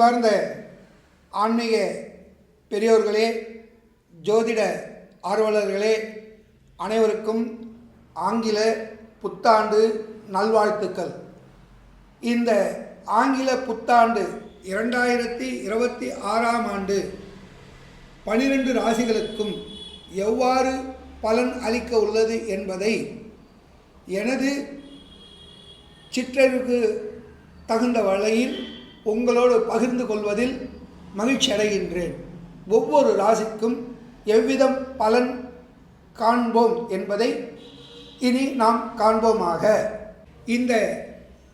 அன்பார்ந்த ஆன்மீக பெரியோர்களே ஜோதிட ஆர்வலர்களே அனைவருக்கும் ஆங்கில புத்தாண்டு நல்வாழ்த்துக்கள். இந்த ஆங்கில புத்தாண்டு இரண்டாயிரத்தி இருபத்தி ஆறாம் ஆண்டு பனிரெண்டு ராசிகளுக்கும் எவ்வாறு பலன் அளிக்க உள்ளது என்பதை எனது சிற்றறிவுக்கு தகுந்த வகையில் உங்களோடு பகிர்ந்து கொள்வதில் மகிழ்ச்சி அடைகின்றேன். ஒவ்வொரு ராசிக்கும் எவ்விதம் பலன் காண்போம் என்பதை இனி நாம் காண்போமாக. இந்த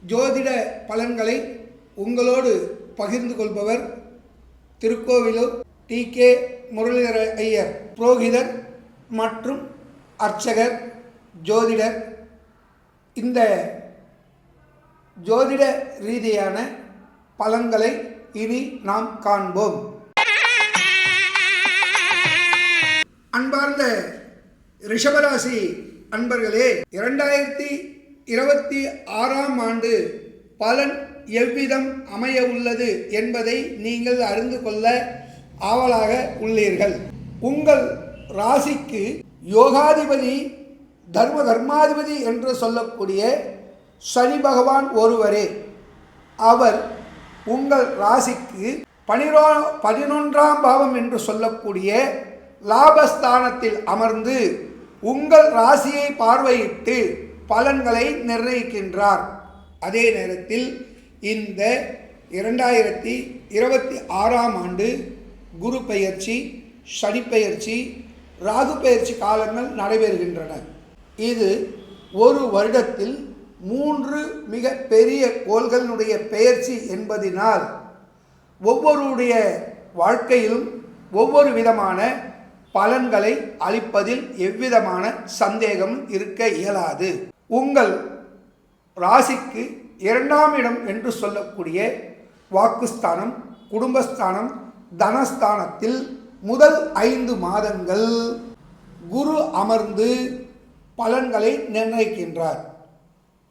ஜோதிட பலன்களை உங்களோடு பகிர்ந்து கொள்பவர் திருக்கோவிலூர் டி கே முரளிதர ஐயர் புரோகிதர் மற்றும் அர்ச்சகர் ஜோதிடர். இந்த ஜோதிட ரீதியான பலன்களை இனி நாம் காண்போம். அன்பார்ந்த ரிஷபராசி அன்பர்களே இரண்டாயிரத்தி இருபத்தி ஆறாம் ஆண்டு பலன் எவ்விதம் அமைய உள்ளது என்பதை நீங்கள் அறிந்து கொள்ள ஆவலாக உள்ளீர்கள். உங்கள் ராசிக்கு யோகாதிபதி தர்ம தர்மாதிபதி என்று சொல்லக்கூடிய சனி பகவான் ஒருவரே. அவர் உங்கள் ராசிக்கு பனிரோ பதினொன்றாம் பாவம் என்று சொல்லக்கூடிய லாபஸ்தானத்தில் அமர்ந்து உங்கள் ராசியை பார்வையிட்டு பலன்களை நிர்ணயிக்கின்றார். அதே நேரத்தில் இந்த இரண்டாயிரத்தி இருபத்தி ஆறாம் ஆண்டு குரு பெயர்ச்சி சனி பெயர்ச்சி ராகு பெயர்ச்சி காலங்கள் நடைபெறுகின்றன. இது ஒரு வருடத்தில் மூன்று மிக பெரிய கோள்களினுடைய பெயர்ச்சி என்பதினால் ஒவ்வொருடைய வாழ்க்கையிலும் ஒவ்வொரு விதமான பலன்களை அளிப்பதில் எவ்விதமான சந்தேகம் இருக்க இயலாது. உங்கள் ராசிக்கு இரண்டாம் இடம் என்று சொல்லக்கூடிய வாக்குஸ்தானம் குடும்பஸ்தானம் தனஸ்தானத்தில் முதல் ஐந்து மாதங்கள் குரு அமர்ந்து பலன்களை நிர்ணயிக்கின்றார்.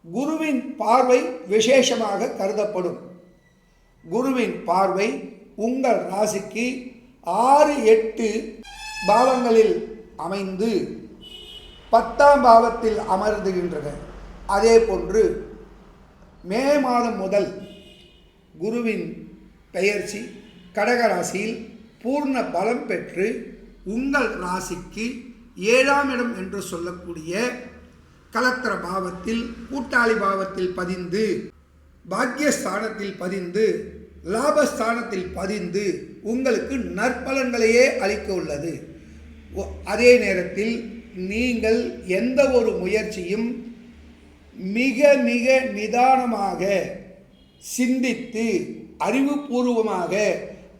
குருவின் பார்வை விசேஷமாக கருதப்படும். குருவின் பார்வை உங்கள் ராசிக்கு ஆறு எட்டு பாவங்களில் அமைந்து பத்தாம் பாவத்தில் அமர்ந்துகின்றன. அதே போன்று மே மாதம் முதல் குருவின் பெயர்ச்சி கடகராசியில் பூர்ண பலம் பெற்று உங்கள் ராசிக்கு ஏழாம் இடம் என்று சொல்லக்கூடிய கலத்திர பாவத்தில் கூட்டாளி பாவத்தில் பதிந்து பாக்கியஸ்தானத்தில் பதிந்து லாபஸ்தானத்தில் பதிந்து உங்களுக்கு நற்பலன்களையே அளிக்க உள்ளது. ஒ- அதே நேரத்தில் நீங்கள் எந்த ஒரு முயற்சியும் மிக மிக நிதானமாக சிந்தித்து அறிவுபூர்வமாக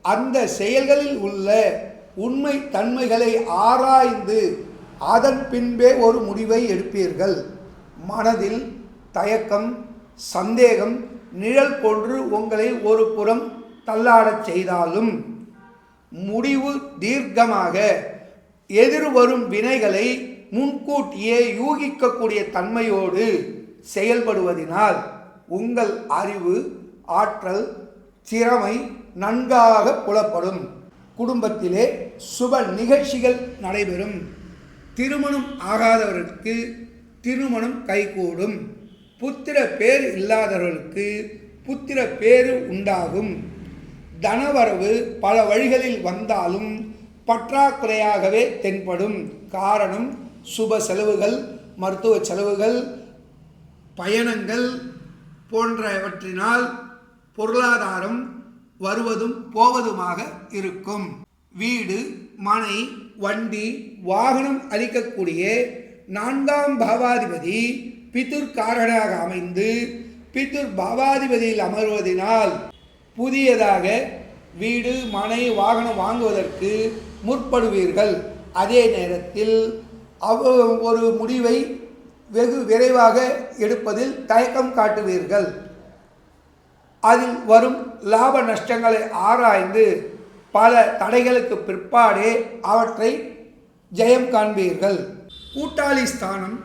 அந்த செயல்களில் உள்ள உண்மை தன்மைகளை ஆராய்ந்து அதன் பின்பே ஒரு முடிவை எடுப்பீர்கள். மனதில் தயக்கம் சந்தேகம் நிழல் போன்று உங்களை ஒரு புறம் தள்ளாடச் செய்தாலும் முடிவு தீர்க்கமாக எதிர்வரும் வினைகளை முன்கூட்டியே யூகிக்கக்கூடிய தன்மையோடு செயல்படுவதினால் உங்கள் அறிவு ஆற்றல் திறமை நன்காக புலப்படும். குடும்பத்திலே சுப நிகழ்ச்சிகள் நடைபெறும். திருமணம் ஆகாதவர்களுக்கு திருமணம் கைகூடும். புத்திர பேர் இல்லாதவர்களுக்கு புத்திர பேரு உண்டாகும். தனவரவு பல வழிகளில் வந்தாலும் பற்றாக்குறையாகவே தென்படும். காரணம் சுப செலவுகள் மருத்துவ செலவுகள் பயணங்கள் போன்றவற்றினால் பொருளாதாரம் வருவதும் போவதுமாக இருக்கும். வீடு மனை வண்டி வாகனம் அளிக்கக்கூடிய நான்காம் பாவாதிபதி பிதுர்காரனாக அமைந்து பித்துர் பாவாதிபதியில் அமர்வதினால் புதியதாக வீடு மனை வாகனம் வாங்குவதற்கு முற்படுவீர்கள். அதே நேரத்தில் அவ ஒரு முடிவை வெகு விரைவாக எடுப்பதில் தயக்கம் காட்டுவீர்கள். அதில் வரும் லாப நஷ்டங்களை ஆராய்ந்து பல தடைகளுக்கு பிற்பாடே அவற்றை ஜெயம் காண்பீர்கள். கூட்டாளி ஸ்தானம்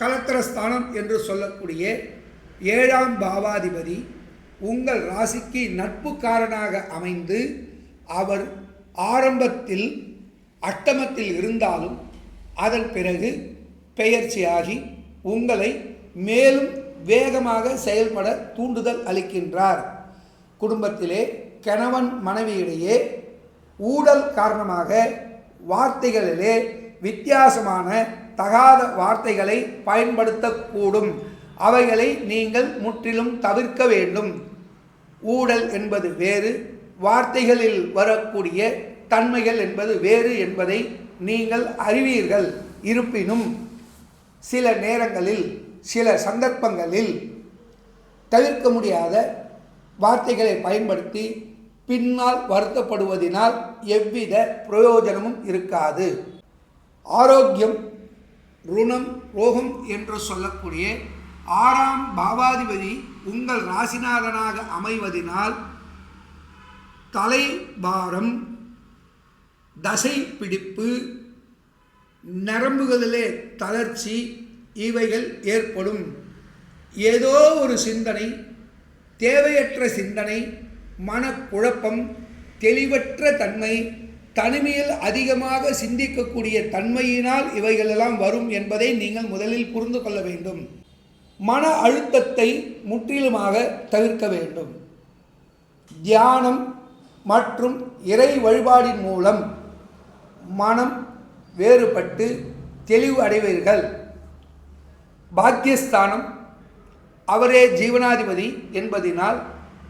கலத்திர ஸ்தானம் என்று சொல்லக்கூடிய ஏழாம் பாவாதிபதி உங்கள் ராசிக்கு நட்புக்காரனாக அமைந்து அவர் ஆரம்பத்தில் அட்டமத்தில் இருந்தாலும் அதன் பிறகு பெயர்ச்சியாகி உங்களை மேலும் வேகமாக செயல்பட தூண்டுதல் அளிக்கின்றார். குடும்பத்திலே கணவன் மனைவியிடையே ஊழல் காரணமாக வார்த்தைகளிலே வித்தியாசமான தகாத வார்த்தைகளை பயன்படுத்தக்கூடும். அவைகளை நீங்கள் முற்றிலும் தவிர்க்க வேண்டும். ஊழல் என்பது வேறு வார்த்தைகளில் வரக்கூடிய தன்மைகள் என்பது வேறு என்பதை நீங்கள் அறிவீர்கள். இருப்பினும் சில நேரங்களில் சில சந்தர்ப்பங்களில் தவிர்க்க முடியாத வார்த்தைகளை பயன்படுத்தி பின்னால் வருத்தப்படுவதினால் எவ்வித பிரயோஜனமும் இருக்காது. ஆரோக்கியம் ருணம் ரோகம் என்று சொல்லக்கூடிய ஆறாம் பாவாதிபதி உங்கள் ராசிநாதனாக அமைவதினால் தலைபாரம் தசை பிடிப்பு நரம்புகளிலே தளர்ச்சி இவைகள் ஏற்படும். ஏதோ ஒரு சிந்தனை தேவையற்ற சிந்தனை மனக்குழப்பம் தெளிவற்ற தன்மை தனிமையில் அதிகமாக சிந்திக்கக்கூடிய தன்மையினால் இவைகளெல்லாம் வரும் என்பதை நீங்கள் முதலில் புரிந்து கொள்ள வேண்டும். மன அழுத்தத்தை முற்றிலுமாக தவிர்க்க வேண்டும். தியானம் மற்றும் இறை வழிபாடின் மூலம் மனம் வேறுபட்டு தெளிவு அடைவீர்கள். பாக்கியஸ்தானம் அவரே ஜீவனாதிபதி என்பதினால்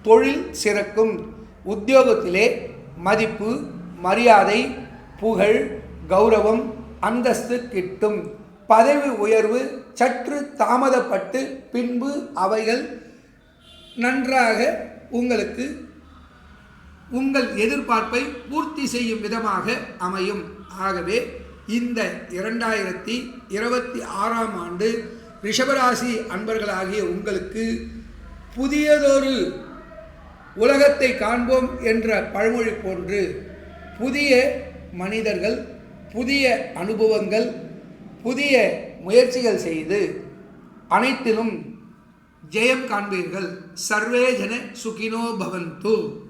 தொழில் சிறக்கும் உத்தியோகத்திலே மதிப்பு மரியாதை புகழ் கௌரவம் அந்தஸ்து கிட்டும். பதவி உயர்வு சற்று தாமதப்பட்டு பின்பு அவைகள் நன்றாக உங்களுக்கு உங்கள் எதிர்பார்ப்பை பூர்த்தி செய்யும் விதமாக அமையும். ஆகவே இந்த இரண்டாயிரத்தி இருபத்தி ஆறாம் ஆண்டு ரிஷபராசி அன்பர்களாகிய உங்களுக்கு புதியதொரு உலகத்தை காண்போம் என்ற பழமொழி போன்று புதிய மனிதர்கள் புதிய அனுபவங்கள் புதிய முயற்சிகள் செய்து அனைத்திலும் ஜெயம் காண்பீர்கள். சர்வேஜன சுகினோ பவந்து.